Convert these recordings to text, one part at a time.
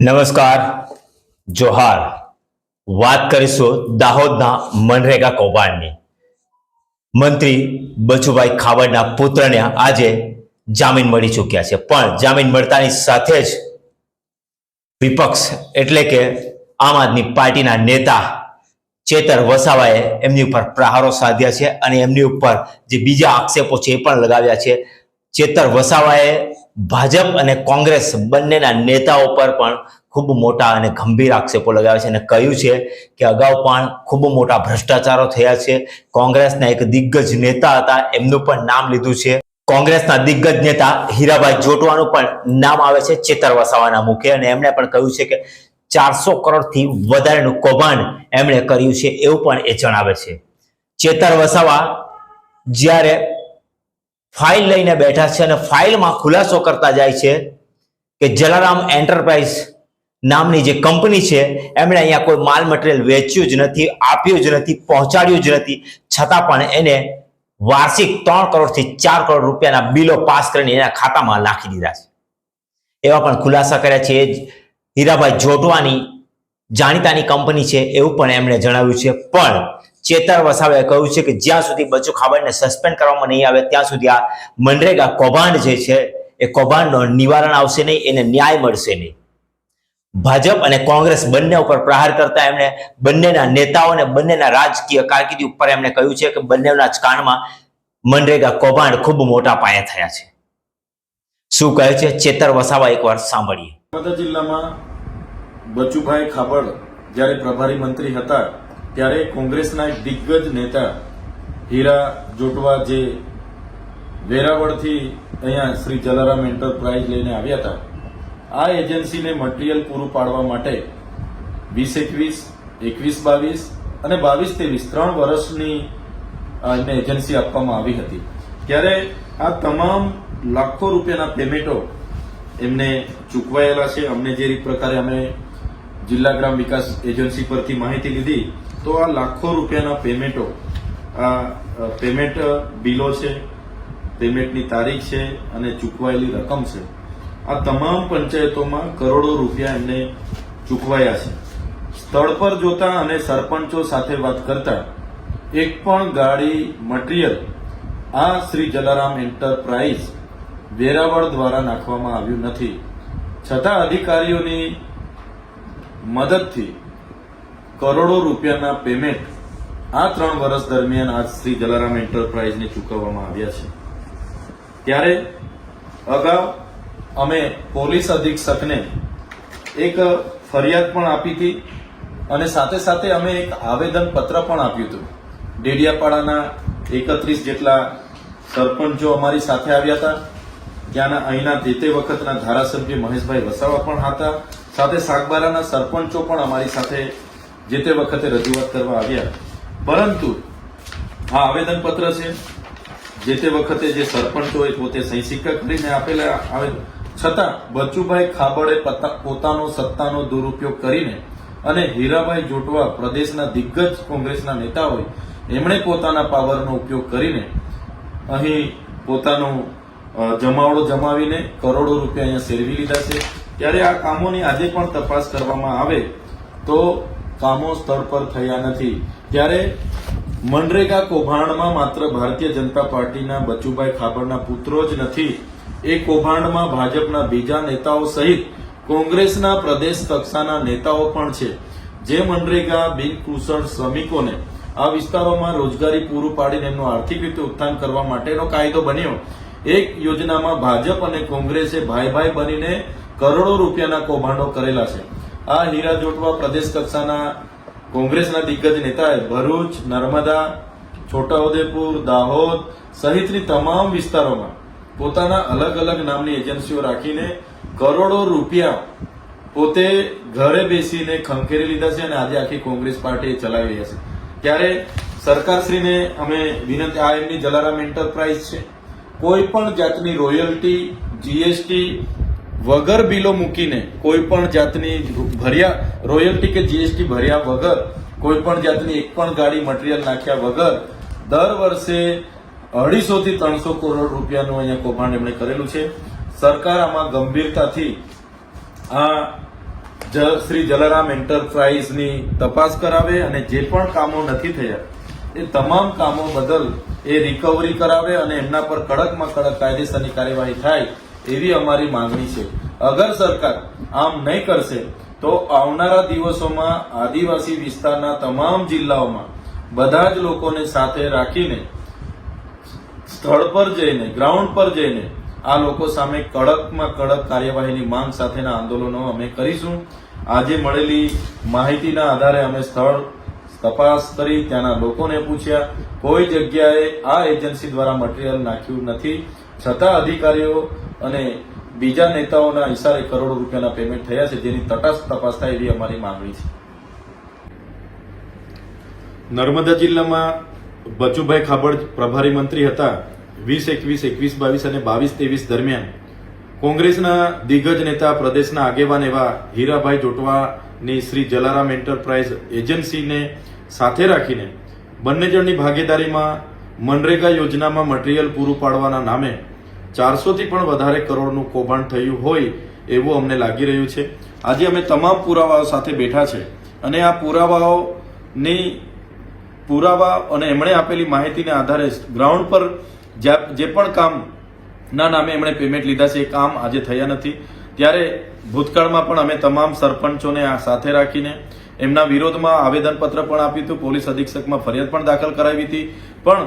નમસ્કાર જોહાર વાત કરીશું દાહોદના મનરેગા કૌભાંડની મંત્રી બચુભાઈ ખાવડના પુત્રને આજે જામીન મળી ચૂક્યા છે પણ જામીન મળતાની સાથે જ વિપક્ષ એટલે કે આમ આદમી પાર્ટીના નેતા ચેતર વસાવાએ એમની ઉપર પ્રહારો સાધ્યા છે અને એમની ઉપર જે બીજા આક્ષેપો છે એ પણ લગાવ્યા છે ચેતર વસાવાએ ભાજપ અને કોંગ્રેસ બંનેના નેતાઓ પર પણ ખૂબ મોટા અને ગંભીર આક્ષેપો લગાવ્યા છે અને કહ્યું છે કે અગાઉ પણ ખૂબ મોટા ભ્રષ્ટાચારો થયા છે. કોંગ્રેસના એક દિગ્ગજ નેતા હતા, એમનું પણ નામ લીધું છે. કોંગ્રેસના દિગ્ગજ નેતા હીરાભાઈ જોટવાનું પણ નામ આવે છે ચેતર વસાવાના મુખે અને એમણે પણ કહ્યું છે કે ચારસો કરોડથી વધારેનું કૌભાંડ એમણે કર્યું છે એવું પણ એ જણાવે છે. ચેતર વસાવા જ્યારે ફાઇલ લઈને બેઠા છે અને ફાઇલમાં ખુલાસો કરતા જાય છે કે જલારામ એન્ટરપ્રાઇઝ નામની જે કંપની છે, એમણે અહીંયા કોઈ માલ મટીરિયલ વેચ્યું જ નથી, આપ્યું જ નથી, પહોંચાડ્યું જ નથી. છતાં પણ એને વાર્ષિક ત્રણ કરોડથી ચાર કરોડ રૂપિયાના બિલો પાસ કરીને એના ખાતામાં નાખી દીધા છે. એવા પણ ખુલાસા કર્યા છે. એ હીરાભાઈ જોટવાની જાણીતાની કંપની છે એવું પણ એમણે જણાવ્યું છે. પણ ચેતર વસાવે કહ્યું છે કે જ્યાં સુધી બચુ ખાબડને સસ્પેન્ડ કરવામાં નહીં આવે, ત્યાં સુધી આ મનરેગા કૌભાંડ જે છે, એ કૌભાંડનો નિવારણ આવશે નહીં, એને ન્યાય મળશે નહીં. ભાજપ અને કોંગ્રેસ બંને ઉપર પ્રહાર કરતા એમણે બંનેના નેતાઓ અને બંનેના રાજકીય કારકિર્દી ઉપર એમણે કહ્યું છે કે બંનેના જ કાનમાં મનરેગા કૌભાંડ ખૂબ મોટા પાયે થયા છે. શું કહે છે? ચેતર વસાવા એકવાર સાંભળીએ. જિલ્લામાં બચુભાઈ ખાબડ જ્યારે પ્રભારી મંત્રી હતા, ત્યારે કોંગ્રેસના એક દિગ્ગજ નેતા હીરા જોટવા જે વેરાવળથી અહીંયા શ્રી જલારામ એન્ટરપ્રાઇઝ લઈને આવ્યા હતા, આ એજન્સીને મટીરિયલ પૂરું પાડવા માટે વીસ એકવીસ એકવીસ બાવીસ અને બાવીસ ત્રેવીસ, ત્રણ વર્ષની એમને એજન્સી આપવામાં આવી હતી. ત્યારે આ તમામ લાખો રૂપિયાના પેમેન્ટો એમને ચૂકવાયેલા છે. અમને જે રીત પ્રકારે અમે જિલ્લા ગ્રામ વિકાસ એજન્સી પરથી માહિતી લીધી, તો આ લાખો રૂપિયાના પેમેન્ટો, આ પેમેન્ટ બિલો છે, પેમેન્ટની તારીખ છે અને ચૂકવાયેલી રકમ છે. આ તમામ પંચાયતોમાં કરોડો રૂપિયા એમને ચૂકવાયા છે. સ્થળ પર જોતા અને સરપંચો સાથે વાત કરતા, એક પણ ગાડી મટીરિયલ આ શ્રી જલારામ એન્ટરપ્રાઇઝ વેરાવળ દ્વારા નાખવામાં આવ્યું નથી. છતાં અધિકારીઓની મદદથી કરોડો રૂપિયાના પેમેન્ટ આ ત્રણ વર્ષ દરમિયાન આજ શ્રી જલારામ એન્ટરપ્રાઇઝને ચૂકવવામાં આવ્યા છે. ત્યારે અગાઉ અમે પોલીસ અધિક્ષકને એક ફરિયાદ પણ આપી હતી અને સાથે સાથે અમે એક આવેદન પત્ર પણ આપ્યું હતું. ડેડિયાપાડાના એકત્રીસ જેટલા સરપંચો અમારી સાથે આવ્યા હતા. ત્યાંના અહીંના તે વખતના ધારાસભ્ય મહેશભાઈ વસાવા પણ હતા. સાથે સાગબારાના સરપંચો પણ અમારી સાથે જે તે વખતે રજૂઆત કરવા આવ્યા. પરંતુ આ આવેદનપત્ર છે, જે તે વખતે જે સરપંચોએ પોતે સહી સિક્કા કરીને આપેલા આવે, છતાં બચુભાઈ ખાબડે પતા- પોતાનો સત્તાનો દુરુપયોગ કરીને અને હીરાભાઈ જોટવા પ્રદેશના દિગ્ગજ કોંગ્રેસના નેતા હોય, એમણે પોતાના પાવરનો ઉપયોગ કરીને અહીં પોતાનો જમાવડો જમાવીને કરોડો રૂપિયા અહીંયા સેરવી લીધા છે. ત્યારે આ કામોની આજે પણ તપાસ કરવામાં આવે તો કામો સ્થળ પર થયા નથી. ત્યારે મનરેગા કૌભાંડમાં માત્ર ભારતીય જનતા પાર્ટીના બચુભાઈ ખાબરના પુત્રો જ નથી, એ કૌભાંડમાં ભાજપના બીજા નેતાઓ સહિત કોંગ્રેસના પ્રદેશ કક્ષાના નેતાઓ પણ છે. જે મનરેગા બિનકુશળ શ્રમિકોને આ વિસ્તારોમાં રોજગારી પૂરું પાડીને એમનું આર્થિક રીતે ઉત્થાન કરવા માટેનો કાયદો બન્યો. એક યોજનામાં ભાજપ અને કોંગ્રેસે ભાઈ ભાઈ બનીને કરોડો રૂપિયાના કૌભાંડો કરેલા છે. આ હીરા જોટવા પ્રદેશ કક્ષાના કોંગ્રેસના દિગ્ગજ નેતાએ ભરૂચ, નર્મદા, છોટાઉદેપુર, દાહોદ સહિતની તમામ વિસ્તારોમાં પોતાના અલગ અલગ નામની એજન્સીઓ રાખીને કરોડો રૂપિયા પોતે ઘરે બેસીને ખંખેરી લીધા છે અને આજે આખી કોંગ્રેસ પાર્ટી ચલાવી રહ્યા છે. ત્યારે સરકારશ્રીને અમે વિનંતી આ એમની જલારામ એન્ટરપ્રાઇઝ છે. કોઈ પણ જાતની રોયલ્ટી જીએસટી વગર બિલો મૂકીને કોઈ પણ જાતની ભર્યા રોયલ્ટી કે જીએસટી ભર્યા વગર, કોઈ પણ જાતની એક પણ ગાડી મટીરિયલ નાખ્યા વગર, દર વર્ષે અઢીસો થી ત્રણસો કરોડ રૂપિયાનું અહીંયા કૌભાંડ એમણે કરેલું છે. સરકાર આમાં ગંભીરતાથી આ શ્રી જલારામ એન્ટરપ્રાઇઝની તપાસ કરાવે અને જે પણ કામો નથી થયા, એ તમામ કામો બદલ એ રિકવરી કરાવે અને એમના પર કડકમાં કડક કાયદેસરની કાર્યવાહી થાય એવી અમારી માંગણી છે. અગર સરકાર આમ નહીં કરશે, તો આવનારા દિવસોમાં આદિવાસી વિસ્તારના તમામ જિલ્લાઓમાં બધા જ લોકોને સાથે રાખીને, સ્થળ પર જઈને, ગ્રાઉન્ડ પર જઈને આ લોકો સામે કડકમાં કડક કાર્યવાહીની માંગ સાથેના આંદોલનો અમે કરીશું. આજે મળેલી માહિતીના આધારે અમે સ્થળ તપાસ કરી ત્યાંના લોકોને પૂછ્યા. કોઈ જગ્યાએ આ એજન્સી દ્વારા મટીરિયલ નાખ્યું નથી. છતાં અધિકારીઓ અને બીજા નેતાઓના ઇશારે કરોડો રૂપિયાના પેમેન્ટ થયા છે, જેની તટસ્થ તપાસ થાય એવી અમારી માંગણી છે. નર્મદા જિલ્લામાં બચુભાઈ ખાબડ પ્રભારી મંત્રી હતા. વીસ એકવીસ એકવીસ બાવીસ અને બાવીસ ત્રેવીસ દરમિયાન કોંગ્રેસના દિગ્ગજ નેતા પ્રદેશના આગેવાન એવા હીરાભાઈ જોટવાની શ્રી જલારામ એન્ટરપ્રાઇઝ એજન્સીને સાથે રાખીને બંને જણની ભાગીદારીમાં મનરેગા યોજનામાં મટીરીયલ પૂરું પાડવાના નામે ચારસોથી પણ વધારે કરોડનું કૌભાંડ થયું હોય એવું અમને લાગી રહ્યું છે. આજે અમે તમામ પુરાવાઓ સાથે બેઠા છે અને આ પુરાવાઓની પુરાવા અને એમણે આપેલી માહિતીને આધારે ગ્રાઉન્ડ પર જે પણ કામના નામે એમણે પેમેન્ટ લીધા છે એ કામ આજે થયા નથી. ત્યારે ભૂતકાળમાં પણ અમે તમામ સરપંચોને આ સાથે રાખીને એમના વિરોધમાં આવેદનપત્ર પણ આપ્યું હતું. પોલીસ અધિક્ષકમાં ફરિયાદ પણ દાખલ કરાવી હતી. પણ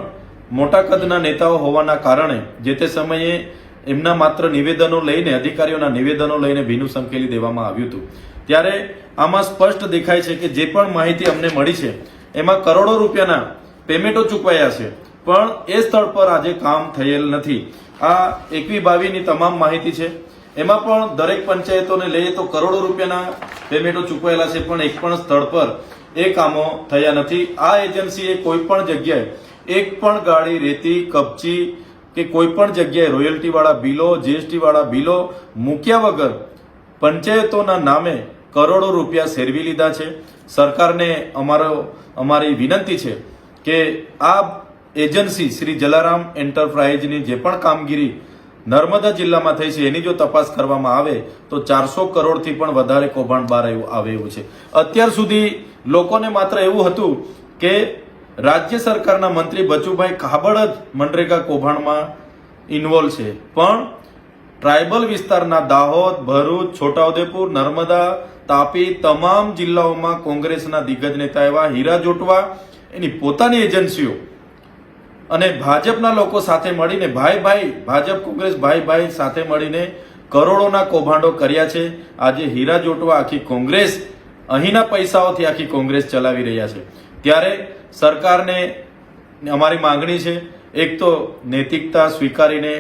મોટા કદના નેતાઓ હોવાના કારણે જે તે સમયે એમના માત્ર નિવેદનો લઈને, અધિકારીઓના નિવેદનો લઈને ભીનું સંકેલી દેવામાં આવ્યું હતું. ત્યારે આમાં સ્પષ્ટ દેખાય છે કે જે પણ માહિતી અમને મળી છે, એમાં કરોડો રૂપિયાના પેમેન્ટો ચૂકવાયા છે. પણ એ સ્થળ પર આજે કામ થયેલ નથી. આ એકવી બાવીની તમામ માહિતી છે. એમાં પણ દરેક પંચાયતોને લઈએ તો કરોડો રૂપિયાના પેમેન્ટો ચૂકવાયેલા છે, પણ એક પણ સ્થળ પર એ કામો થયા નથી. આ એજન્સીએ કોઈ પણ જગ્યાએ એક પણ ગાડી રેતી, કપચી કે કોઈ પણ જગ્યાએ રોયલ્ટી વાળા બિલો જીએસટી વાળા બિલો મૂક્યા વગર પંચાયતોના નામે કરોડો રૂપિયા સેરવી લીધા છે. સરકારને અમારો, અમારી વિનંતી છે કે આ એજન્સી શ્રી જલારામ એન્ટરપ્રાઇઝની જે પણ કામગીરી નર્મદા જિલ્લામાં થઈ છે, એની જો તપાસ કરવામાં આવે, તો ચારસો કરોડથી પણ વધારે કૌભાંડ બહાર આવે એવું છે. અત્યાર સુધી લોકોને માત્ર એવું હતું કે રાજ્ય સરકારના મંત્રી બચુભાઈ કાબડ જ મનરેગા કૌભાંડમાં ઇન્વોલ્વ છે. પણ ટ્રાઇબલ વિસ્તારના દાહોદ, ભરૂચ, છોટાઉદેપુર, નર્મદા, તાપી તમામ જિલ્લાઓમાં કોંગ્રેસના દિગ્ગજ નેતા એવા હીરા જોટવા એની પોતાની એજન્સીઓ અને ભાજપના લોકો સાથે મળીને ભાઈ ભાઈ, ભાજપ કોંગ્રેસ ભાઈ ભાઈ સાથે મળીને કરોડોના કૌભાંડો કર્યા છે. આજે હીરા જોટવા આખી કોંગ્રેસ અહીંના પૈસાઓથી આખી કોંગ્રેસ ચલાવી રહ્યા છે. ત્યારે સરકારને અમારી માંગણી છે, એક તો નૈતિકતા સ્વીકારીને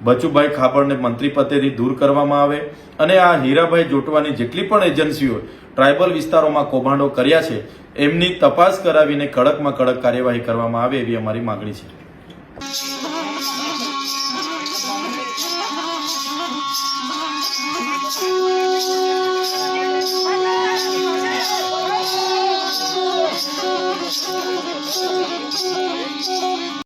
બચુભાઈ ખાબડને મંત્રી પદેથી દૂર કરવામાં આવે અને આ હીરાભાઈ જોટવાની જેટલી પણ એજન્સીઓ ટ્રાઇબલ વિસ્તારોમાં કૌભાંડો કર્યા છે, એમની તપાસ કરાવીને કડકમાં કડક કાર્યવાહી કરવામાં આવે એવી અમારી માંગણી છે.